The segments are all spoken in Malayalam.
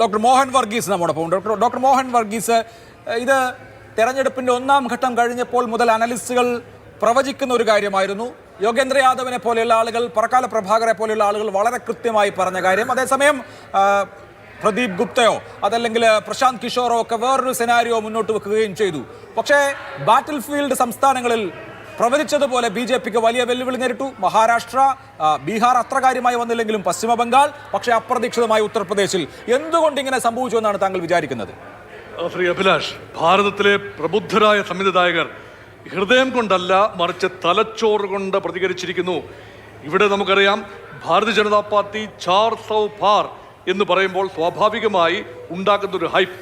ഡോക്ടർ മോഹൻ വർഗീസ് നമ്മോടൊപ്പം. ഡോക്ടർ ഡോക്ടർ മോഹൻ വർഗീസ് ഇത് തെരഞ്ഞെടുപ്പിന്റെ ഒന്നാം ഘട്ടം കഴിഞ്ഞപ്പോൾ മുതൽ അനലിസ്റ്റുകൾ പ്രവചിക്കുന്ന ഒരു കാര്യമായിരുന്നു. യോഗേന്ദ്ര യാദവിനെ പോലെയുള്ള ആളുകൾ പറക്കാല പ്രഭാകരെ പോലെയുള്ള ആളുകൾ വളരെ കൃത്യമായി പറഞ്ഞ കാര്യം. അതേസമയം പ്രദീപ് ഗുപ്തയോ അതല്ലെങ്കിൽ പ്രശാന്ത് കിഷോറോ ഒക്കെ വേറൊരു സെനാരിയോ മുന്നോട്ട് വെക്കുകയും ചെയ്തു. പക്ഷേ ബാറ്റിൽ ഫീൽഡ് സംസ്ഥാനങ്ങളിൽ പ്രവചിച്ചതുപോലെ ബി ജെ പിക്ക് വലിയ വെല്ലുവിളി നേരിട്ടു. മഹാരാഷ്ട്ര ബീഹാർ അത്ര കാര്യമായി വന്നില്ലെങ്കിലും പശ്ചിമ ബംഗാൾ പക്ഷേ അപ്രതീക്ഷിതമായ ഉത്തർപ്രദേശിൽ. എന്തുകൊണ്ട് ഇങ്ങനെ സംഭവിച്ചു എന്നാണ് താങ്കൾ വിചാരിക്കുന്നത്? ശ്രീ അഭിലാഷ് ഭാരതത്തിലെ പ്രബുദ്ധരായ സംവിധായകർ ഹൃദയം കൊണ്ടല്ല മറിച്ച് തലച്ചോറ് കൊണ്ട് പ്രതികരിച്ചിരിക്കുന്നു. ഇവിടെ നമുക്കറിയാം ഭാരതീയ ജനതാ പാർട്ടി ചാർ സൗ പാർ എന്ന് പറയുമ്പോൾ സ്വാഭാവികമായി ഉണ്ടാക്കുന്ന ഒരു ഹൈപ്പ്.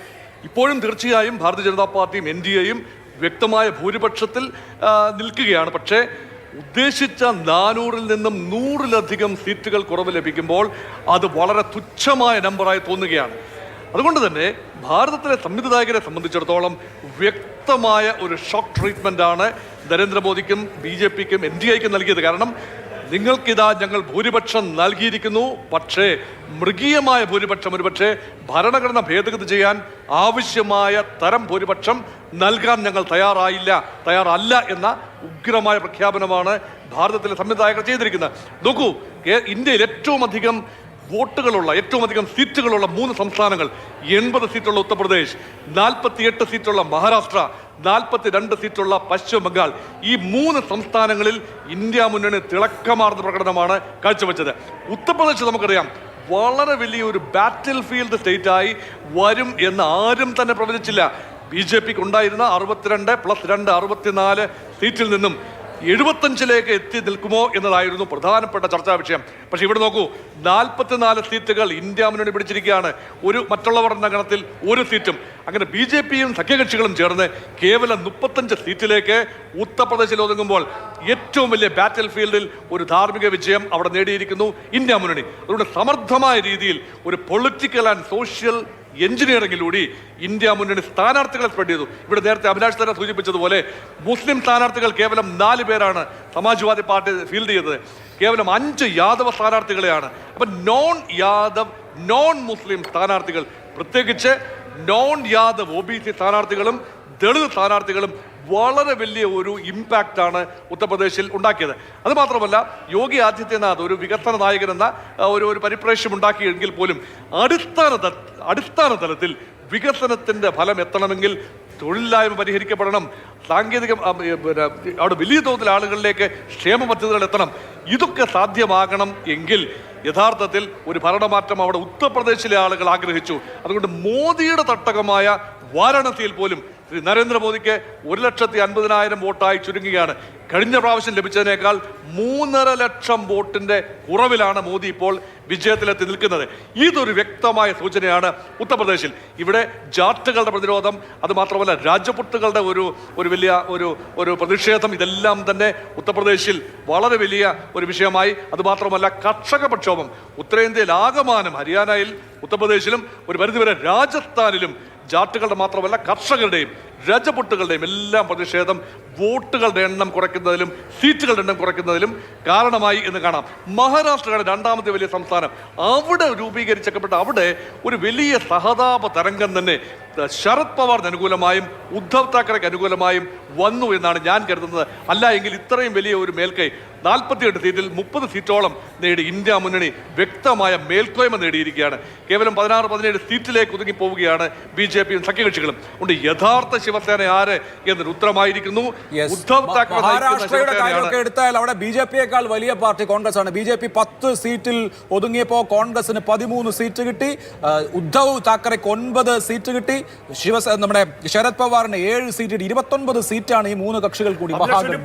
ഇപ്പോഴും തീർച്ചയായും ഭാരതീയ ജനതാ പാർട്ടിയും എൻ ഡി എയും വ്യക്തമായ ഭൂരിപക്ഷത്തിൽ നിൽക്കുകയാണ്. പക്ഷേ ഉദ്ദേശിച്ച നാനൂറിൽ നിന്നും നൂറിലധികം സീറ്റുകൾ കുറവ് ലഭിക്കുമ്പോൾ അത് വളരെ തുച്ഛമായ നമ്പറായി തോന്നുകയാണ്. അതുകൊണ്ട് തന്നെ ഭാരതത്തിലെ സംവിധായകരെ സംബന്ധിച്ചിടത്തോളം വ്യക്തമായ ഒരു ഷോക്ക് ട്രീറ്റ്മെന്റാണ് നരേന്ദ്രമോദിക്കും ബി ജെ പിക്കും എൻ ഡി ഐക്കും നൽകിയത്. കാരണം നിങ്ങൾക്കിതാ ഞങ്ങൾ ഭൂരിപക്ഷം നൽകിയിരിക്കുന്നു. പക്ഷേ മൃഗീയമായ ഭൂരിപക്ഷം ഒരുപക്ഷെ ഭരണഘടന ഭേദഗതി ചെയ്യാൻ ആവശ്യമായ തരം ഭൂരിപക്ഷം നൽകാൻ ഞങ്ങൾ തയ്യാറായില്ല തയ്യാറല്ല എന്ന ഉഗ്രമായ പ്രഖ്യാപനമാണ് ഭാരതത്തിലെ സംവിധായകർ ചെയ്തിരിക്കുന്നത്. നോക്കൂ ഇന്ത്യയിൽ ഏറ്റവും അധികം വോട്ടുകളുള്ള ഏറ്റവും അധികം സീറ്റുകളുള്ള മൂന്ന് സംസ്ഥാനങ്ങൾ എൺപത് സീറ്റുള്ള ഉത്തർപ്രദേശ് നാൽപ്പത്തിയെട്ട് സീറ്റുള്ള മഹാരാഷ്ട്ര നാൽപ്പത്തി രണ്ട് സീറ്റുള്ള പശ്ചിമ ബംഗാൾ ഈ മൂന്ന് സംസ്ഥാനങ്ങളിൽ ഇന്ത്യ മുന്നണി തിളക്കമാർന്ന പ്രകടനമാണ് കാഴ്ചവെച്ചത്. ഉത്തർപ്രദേശ് നമുക്കറിയാം വളരെ വലിയൊരു ബാറ്റിൽ ഫീൽഡ് സ്റ്റേറ്റായി വരും എന്ന് ആരും തന്നെ പ്രവചിച്ചില്ല. ബി ജെ പിക്ക് ഉണ്ടായിരുന്ന അറുപത്തിരണ്ട് പ്ലസ് രണ്ട് അറുപത്തിനാല് സീറ്റിൽ നിന്നും എഴുപത്തഞ്ചിലേക്ക് എത്തി നിൽക്കുമോ എന്നതായിരുന്നു പ്രധാനപ്പെട്ട ചർച്ചാ വിഷയം. പക്ഷേ ഇവിടെ നോക്കൂ നാൽപ്പത്തിനാല് സീറ്റുകൾ ഇന്ത്യ മുന്നണി പിടിച്ചിരിക്കുകയാണ്. ഒരു മറ്റുള്ളവർ എന്ന ഗണത്തിൽ ഒരു സീറ്റും. അങ്ങനെ ബി ജെ പിയും സഖ്യകക്ഷികളും ചേർന്ന് കേവലം മുപ്പത്തഞ്ച് സീറ്റിലേക്ക് ഉത്തർപ്രദേശിൽ ഒതുങ്ങുമ്പോൾ ഏറ്റവും വലിയ ബാറ്റിൽ ഫീൽഡിൽ ഒരു ധാർമ്മിക വിജയം അവിടെ നേടിയിരിക്കുന്നു. ഇന്ത്യ മുന്നണി. അതുകൊണ്ട് സമർത്ഥമായ രീതിയിൽ ഒരു പൊളിറ്റിക്കൽ ആൻഡ് സോഷ്യൽ എഞ്ചിനീയറിംഗിലൂടെ ഇന്ത്യ മുന്നണി സ്ഥാനാർത്ഥികളെ സ്പ്രെഡ് ചെയ്തു. ഇവിടെ നേരത്തെ അഭിലാഷ് തന്നെ സൂചിപ്പിച്ചതുപോലെ മുസ്ലിം സ്ഥാനാർത്ഥികൾ കേവലം നാല് പേരാണ് സമാജ്വാദി പാർട്ടി ഫീൽഡ് ചെയ്തത്. കേവലം അഞ്ച് യാദവ സ്ഥാനാർത്ഥികളെയാണ്. അപ്പം നോൺ യാദവ് നോൺ മുസ്ലിം സ്ഥാനാർത്ഥികൾ പ്രത്യേകിച്ച് non Yadav O B C സ്ഥാനാർത്ഥികളും ദളിത് സ്ഥാനാർത്ഥികളും വളരെ വലിയ ഒരു ഇമ്പാക്റ്റാണ് ഉത്തർപ്രദേശിൽ ഉണ്ടാക്കിയത്. അത് മാത്രമല്ല യോഗി ആദിത്യനാഥ് ഒരു വികസന നായകൻ എന്ന ഒരു ഒരു പരിപ്രേക്ഷ്യം ഉണ്ടാക്കിയെങ്കിൽ പോലും അടിസ്ഥാന അടിസ്ഥാന തലത്തിൽ വികസനത്തിന്റെ ഫലം എത്തണമെങ്കിൽ തൊഴിലില്ലായ്മ പരിഹരിക്കപ്പെടണം. സാങ്കേതിക അവിടെ വലിയ തോതിൽ ആളുകളിലേക്ക് ക്ഷേമ പദ്ധതികൾ എത്തണം. ഇതൊക്കെ സാധ്യമാകണം എങ്കിൽ യഥാർത്ഥത്തിൽ ഒരു ഭരണമാറ്റം അവിടെ ഉത്തർപ്രദേശിലെ ആളുകൾ ആഗ്രഹിച്ചു. അതുകൊണ്ട് മോദിയുടെ തട്ടകമായ വാരാണസിയിൽ പോലും ശ്രീ നരേന്ദ്രമോദിക്ക് ഒരു ലക്ഷത്തി അൻപതിനായിരം വോട്ടായി ചുരുങ്ങുകയാണ്. കഴിഞ്ഞ പ്രാവശ്യം ലഭിച്ചതിനേക്കാൾ മൂന്നര ലക്ഷം വോട്ടിന്റെ കുറവിലാണ് മോദി ഇപ്പോൾ വിജയത്തിലെത്തി നിൽക്കുന്നത്. ഇതൊരു വ്യക്തമായ സൂചനയാണ് ഉത്തർപ്രദേശിൽ. ഇവിടെ ജാട്ടുകളുടെ പ്രതിരോധം അതുമാത്രമല്ല രാജപുട്ടുകളുടെ ഒരു ഒരു വലിയ ഒരു ഒരു പ്രതിഷേധം ഇതെല്ലാം തന്നെ ഉത്തർപ്രദേശിൽ വളരെ വലിയ ഒരു വിഷയമായി. അതുമാത്രമല്ല കർഷക പ്രക്ഷോഭം. ഉത്തരേന്ത്യയിൽ ആകമാനം ഹരിയാനയിൽ ഉത്തർപ്രദേശിലും ഒരു പരിധിവരെ രാജസ്ഥാനിലും ജാട്ടുകളുടെ മാത്രമല്ല കർഷകരുടെയും രജപുട്ടുകളുടെയും എല്ലാം പ്രതിഷേധം. വോട്ടുകളുടെ എണ്ണം കുറയ്ക്കുന്നതിലും സീറ്റുകളുടെ എണ്ണം കുറയ്ക്കുന്നതിലും കാരണമായി എന്ന് കാണാം. മഹാരാഷ്ട്രയുടെ രണ്ടാമത്തെ വലിയ സംസ്ഥാനം. അവിടെ രൂപീകരിച്ചപ്പെട്ട അവിടെ ഒരു വലിയ സഹതാപ തരംഗം തന്നെ ശരത് പവാറിന് അനുകൂലമായും ഉദ്ധവ് താക്കറെക്ക് അനുകൂലമായും വന്നു എന്നാണ് ഞാൻ കരുതുന്നത്. അല്ല എങ്കിൽ ഇത്രയും വലിയ ഒരു മേൽക്കൈ നാൽപ്പത്തിയെട്ട് സീറ്റിൽ മുപ്പത് സീറ്റോളം നേടി ഇന്ത്യ മുന്നണി വ്യക്തമായ മേൽക്കോയ്മ നേടിയിരിക്കുകയാണ്. കേവലം പതിനാറ് പതിനേഴ് സീറ്റിലേക്ക് ഒതുങ്ങി പോവുകയാണ് ബി ജെ പിയും സഖ്യകക്ഷികളും. ഉണ്ട് യഥാർത്ഥ ശിവസേന ആര് എന്നൊരു ഉത്തരമായിരിക്കുന്നു. ഉദ്ധവ് താക്കറെ എടുത്താൽ അവിടെ ബി ജെ പിയേക്കാൾ വലിയ പാർട്ടി കോൺഗ്രസ് ആണ് ബി ജെ പി പത്ത് സീറ്റിൽ ഒതുങ്ങിയപ്പോൾ കോൺഗ്രസിന് പതിമൂന്ന് സീറ്റ് കിട്ടി. ഉദ്ധവ് താക്കറെക്ക് ഒൻപത് സീറ്റ് കിട്ടി. ശിവസേന നമ്മുടെ ശരത് പവാറിന് ഏഴ് സീറ്റിൽ ഇരുപത്തൊൻപത് സീറ്റാണ് ഈ മൂന്ന് കക്ഷികൾ കൂടി അഭിലാഷ്, മഹാഗഠബന്ധൻ